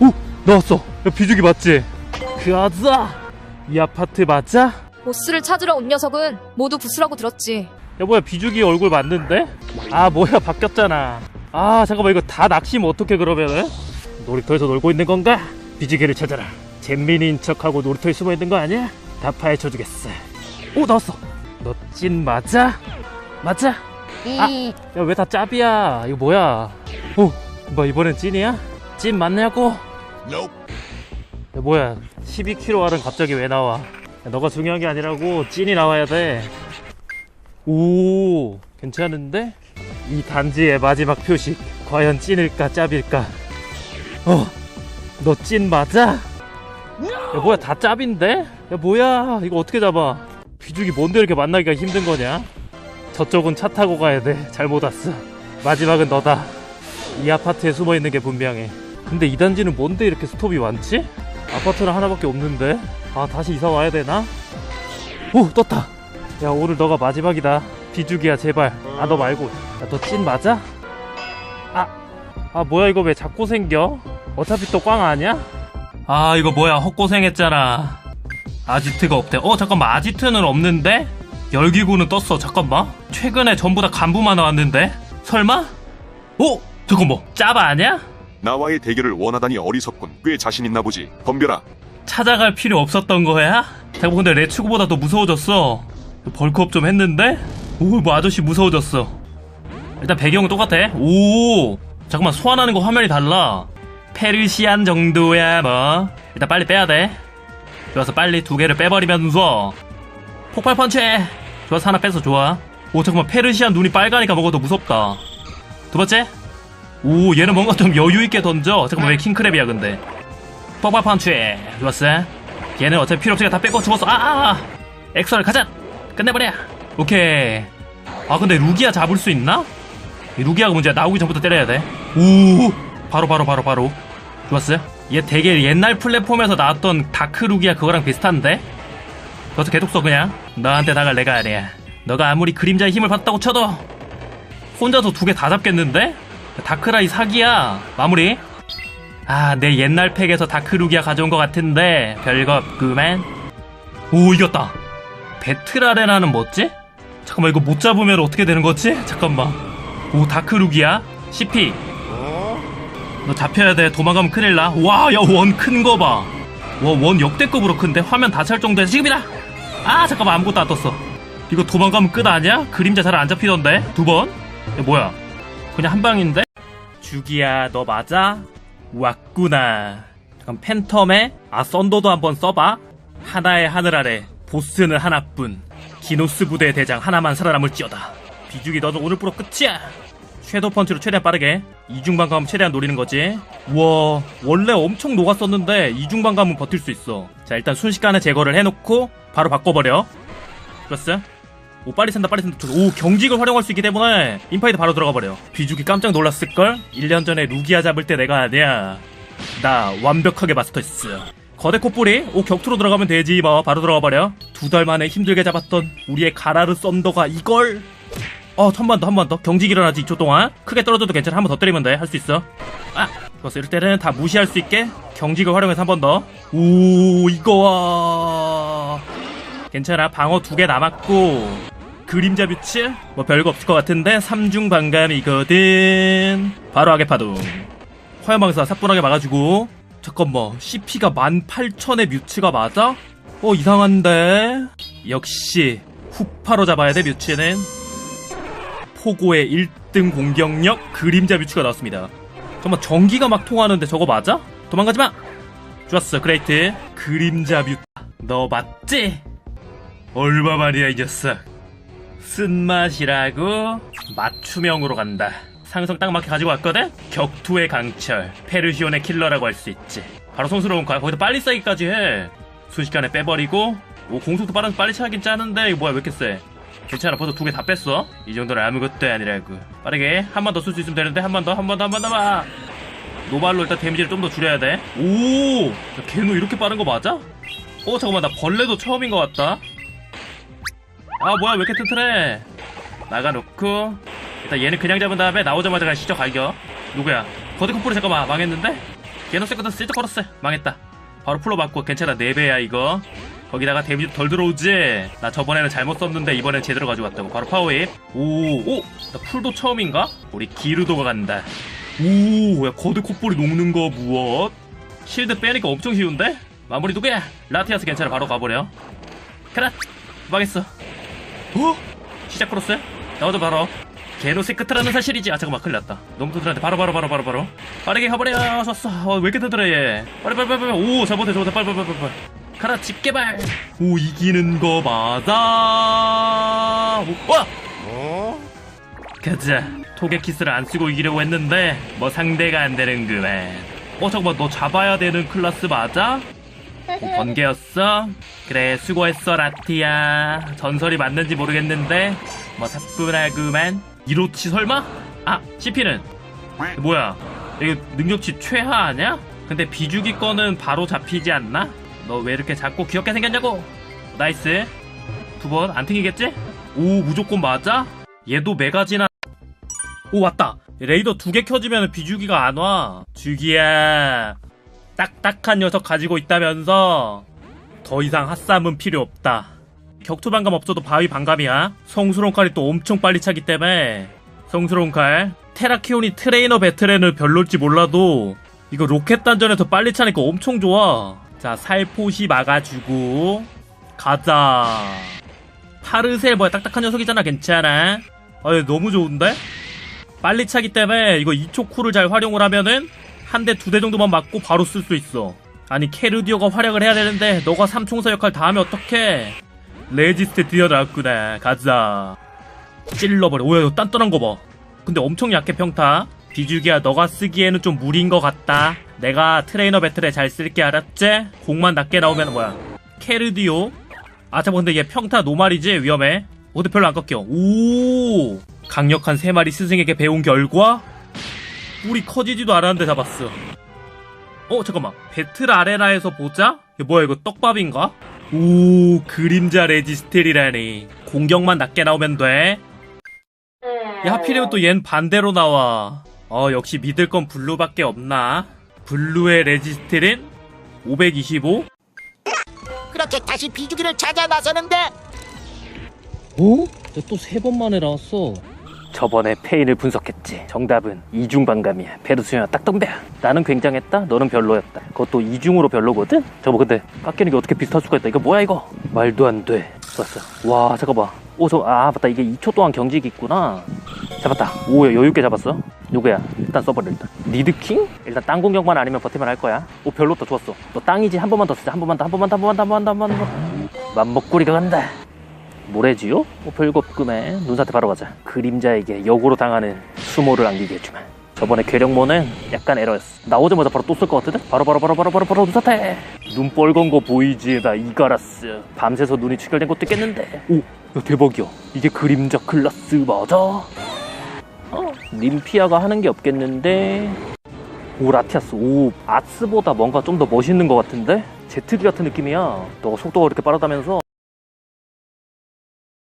오! 나왔어 야 비둘기 맞지? 가자 이 아파트 맞아? 보스를 찾으러 온 녀석은 모두 부스라고 들었지. 야 뭐야 비둘기 얼굴 맞는데? 아 뭐야 바뀌었잖아 아 잠깐만 이거 다 낚시면 어떡해 그러면은? 놀이터에서 놀고 있는 건가? 비둘기를 찾아라 잼민이인 척하고 놀이터에 숨어 있는 거 아니야? 다 파헤쳐주겠어 오 나왔어 너 찐 맞아? 맞아? 아, 야 왜 다 짭이야 이거 뭐야 오, 뭐 이번엔 찐이야? 찐 맞냐고? 야 뭐야 12kg 알은 갑자기 왜 나와 야, 너가 중요한 게 아니라고 찐이 나와야 돼 오, 괜찮은데? 이 단지의 마지막 표식. 과연 찐일까, 짭일까? 어, 너 찐 맞아? 야, 뭐야, 다 짭인데? 야, 뭐야, 이거 어떻게 잡아? 비죽이 뭔데 이렇게 만나기가 힘든 거냐? 저쪽은 차 타고 가야 돼. 잘못 왔어. 마지막은 너다. 이 아파트에 숨어 있는 게 분명해. 근데 이 단지는 뭔데 이렇게 스톱이 많지? 아파트는 하나밖에 없는데? 아, 다시 이사 와야 되나? 오, 떴다. 야 오늘 너가 마지막이다 비죽이야 제발 아 너 말고 야 너 찐 맞아? 아, 아 뭐야 이거 왜 자꾸 생겨? 어차피 또 꽝 아니야? 아 이거 뭐야 헛고생했잖아 아지트가 없대 어 잠깐만 아지트는 없는데? 열기구는 떴어 잠깐만 최근에 전부 다 간부만 나왔는데? 설마? 오! 잠깐만 짜바 아니야? 나와의 대결을 원하다니 어리석군. 꽤 자신 있나 보지. 덤벼라. 찾아갈 필요 없었던 거야? 잠깐 근데 레츠고보다 더 무서워졌어. 벌크업 좀 했는데? 오, 뭐 아저씨 무서워졌어. 일단 배경은 똑같아. 오, 잠깐만 소환하는 거 화면이 달라. 페르시안 정도야 뭐. 일단 빨리 빼야 돼. 좋아서 빨리 두 개를 빼버리면서 폭발 펀치. 좋아서 하나 뺐어 좋아. 오 잠깐만 페르시안 눈이 빨가니까 더 무섭다. 두 번째. 오 얘는 뭔가 좀 여유 있게 던져. 잠깐만 왜 킹크랩이야 근데. 폭발 펀치 좋았어. 얘는 어차피 필요 없으니까 다 빼고 죽었어. 아, 아, 아. 엑설 가자. 끝내버려. 오케이. 아 근데 루기아 잡을 수 있나? 이 루기아가 문제야. 나오기 전부터 때려야 돼오 바로 바로 바로 바로. 좋았어. 얘 되게 옛날 플랫폼에서 나왔던 다크 루기아 그거랑 비슷한데? 그것도 계속 써 그냥. 너한테 나갈 내가 아니야. 너가 아무리 그림자의 힘을 받았다고 쳐도 혼자서 두 개 다 잡겠는데? 다크라이 사기야 마무리 아, 내 옛날 팩에서 다크루기아 가져온 것 같은데 별거 없구만. 오, 이겼다. 배틀 아레나는 뭐지? 잠깐만 이거 못 잡으면 어떻게 되는 거지? 잠깐만. 오, 다크루기아 CP. 너 잡혀야 돼. 도망가면 큰일 나. 와, 야, 원 큰 거 봐. 와, 원 역대급으로 큰데 화면 다 찰 정도야. 지금이다. 아, 잠깐만 아무것도 안 떴어. 이거 도망가면 끝 아니야? 그림자 잘 안 잡히던데. 두 번? 야, 뭐야? 그냥 한 방인데? 주기야, 너 맞아? 왔구나. 잠깐 팬텀에 아 썬더도 한번 써봐. 하나의 하늘 아래 보스는 하나뿐. 기노스 부대의 대장 하나만 살아남을지어다. 비죽이 너도 오늘 프로 끝이야. 섀도우 펀치로 최대한 빠르게 이중방 가면 최대한 노리는 거지. 우와 원래 엄청 녹았었는데 가면 버틸 수 있어. 자 일단 순식간에 제거를 해놓고 바로 바꿔버려. 좋았어? 오 빨리 산다 빨리 산다. 오 경직을 활용할 수 있기 때문에 인파이트 바로 들어가 버려 비죽이 깜짝 놀랐을걸? 1년 전에 루기아 잡을 때 내가 아니야 나 완벽하게 마스터했어. 거대 콧불이 오 격투로 들어가면 되지 뭐 바로 들어가 버려. 두 달 만에 힘들게 잡았던 우리의 가라르 썬더가 이걸? 어 한 번 더 한 번 더. 경직 일어나지 2초 동안. 크게 떨어져도 괜찮아. 한 번 더 때리면 돼. 할 수 있어. 아 좋았어. 이럴 때는 다 무시할 수 있게 경직을 활용해서 한 번 더. 오 이거 와. 괜찮아. 방어 두 개 남았고 그림자 뷰츠 뭐 별거 없을 것 같은데 삼중 반감이거든. 바로 하게 파도 화염방사 사뿐하게 막아주고. 잠깐만 CP가 18,000의 뮤츠가 맞아? 어 이상한데. 역시 후파로 잡아야 돼 뮤츠는. 포고의 1등 공격력 그림자 뮤츠가 나왔습니다. 정말 전기가 막 통하는데 저거 맞아? 도망가지마! 좋았어 그레이트. 그림자 뮤... 너 맞지? 얼마 만이야 이 녀석 쓴맛이라고 맞춤형으로 간다. 상성 딱 맞게 가지고 왔거든? 격투의 강철 페르시온의 킬러라고 할 수 있지. 바로 손스러운 거야. 거기다 빨리 싸기까지 해. 순식간에 빼버리고 오 공속도 빠른 빨리 차긴 짜는데 이거 뭐야 왜 이렇게 세 괜찮아 벌써 두 개 다 뺐어? 이 정도는 아무것도 아니라고. 빠르게 한 번 더 쓸 수 있으면 되는데 한 번 더 한 번 더 한 번 더만 노발로 일단 데미지를 좀 더 줄여야 돼오! 개노 이렇게 빠른 거 맞아? 어 잠깐만. 나 벌레도 처음인 것 같다 아 뭐야 왜 이렇게 튼튼해? 나가놓고 일단 얘는 그냥 잡은 다음에 나오자마자 시적 갈겨. 누구야? 컴플이 잠깐만 망했는데? 게노세거든 세트 걸었어. 망했다. 바로 풀로 맞고 괜찮아. 4배야 이거. 거기다가 데미지 덜 들어오지? 나 저번에는 잘못 썼는데 이번엔 제대로 가져갔다고. 바로 파워입 오오! 나 풀도 처음인가? 우리 기르도가 간다. 오야 거드 콧볼이 녹는 거 무엇? 실드 빼니까 엄청 쉬운데? 마무리 누구야? 라티아스 괜찮아. 바로 가버려. 그라! 망했어 어? 시작 크로스? 나오자 바로 게노세크트라는 사실이지. 아 잠깐만 큰일 났다. 두드러한테 바로 바로 바로 바로 바로. 빠르게 가버려. 졌어 어, 왜 이렇게 두드러 얘? 빨리 빨리 빨리 빨리. 오 잘못해 잘못해 빨리 빨리 빨리 빨리 가라 집게발. 오 이기는 거 맞아. 오, 와 가자. 토게키스를 안 쓰고 이기려고 했는데 뭐 상대가 안 되는구만. 어 잠깐만 너 잡아야 되는 클라스 맞아? 뭐 번개였어? 그래 수고했어 라티야 전설이 맞는지 모르겠는데 뭐 사뿐하구만 이로치 설마? 아 CP는 뭐야 이거 능력치 최하 아냐? 근데 비주기 거는 바로 잡히지 않나? 너 왜 이렇게 작고 귀엽게 생겼냐고 나이스 두 번 안 튕기겠지? 오 무조건 맞아? 얘도 메가지나 오 왔다 레이더 두 개 켜지면 비주기가 안와 주기야 딱딱한 녀석 가지고 있다면서 더 이상 핫삼은 필요 없다. 격투 반감 없어도 바위 반감이야. 성스러운 칼이 또 엄청 빨리 차기 때문에. 성스러운 칼. 테라키온이 트레이너 배틀에는 별로일지 몰라도 이거 로켓 단전에서 빨리 차니까 엄청 좋아. 자 살포시 막아주고. 가자. 파르셀 뭐야 딱딱한 녀석이잖아 괜찮아. 아얘 너무 좋은데? 빨리 차기 때문에 이거 2초 쿨을 잘 활용을 하면은 한 대 두 대 정도만 맞고 바로 쓸 수 있어. 아니 캐르디오가 활약을 해야 되는데 너가 삼총사 역할 다 하면 어떡해? 레지스트 나왔구나. 가자. 찔러버려. 오야 이거 단단한 거 봐. 근데 엄청 약해 평타. 비주기야 너가 쓰기에는 좀 무리인 것 같다. 내가 트레이너 배틀에 잘 쓸게 알았지? 공만 낮게 나오면 뭐야? 캐르디오. 아 잠깐 근데 얘 평타 노말이지 위험해. 어디 별로 안 깎여. 오 강력한 세 마리 스승에게 배운 결과 뿔이 커지지도 않았는데 잡았어. 어 잠깐만 배틀 아레나에서 보자. 이거 뭐야 이거 떡밥인가? 오 그림자 레지스텔이라니 공격만 낮게 나오면 돼. 야 하필이면 또 얜 반대로 나와. 어 역시 믿을 건 블루밖에 없나? 블루의 레지스텔은 525? 그렇게 다시 비주기를 찾아 나서는데 어? 또세 번 만에 나왔어. 저번에 페인을 분석했지. 정답은 이중 반감이야. 페르소야 딱 덤벼. 나는 굉장했다. 너는 별로였다. 그것도 이중으로 별로거든. 저거 근데 깎이는 게 어떻게 비슷할 수가 있다. 이거 뭐야 이거? 말도 안 돼. 좋았어. 와 잠깐만. 오저아 맞다 이게 2초 동안 경직이 있구나. 잡았다. 오 여유 있게 잡았어. 누구야? 일단 써버려 일단. 니드킹? 일단 땅 공격만 아니면 버티면 할 거야. 오 별로다 좋았어. 너 땅이지 한 번만 더 쓰자. 한 번만 더 한 번만 더 한 번만 더 한 번만 더 한 번만 더. 한 번만 더. 맘먹구리가 간다. 모래지요? 없구매. 눈사태 바로 가자. 그림자에게 역으로 당하는 수모를 안기게 해주마. 저번에 괴력모는 약간 에러였어. 나오자마자 바로 또 쓸 것 같거든? 바로 바로 바로 바로 바로 바로 눈사태! 눈 뻘건 거 보이지? 나 이가라스. 밤새서 눈이 출혈된 것도 있겠는데. 오! 야, 대박이야. 이게 그림자 클라스 맞아? 어? 림피아가 하는 게 없겠는데. 오 라티아스 오 아스보다 뭔가 좀 더 멋있는 것 같은데? 제트기 같은 느낌이야 너가 속도가 그렇게 빠르다면서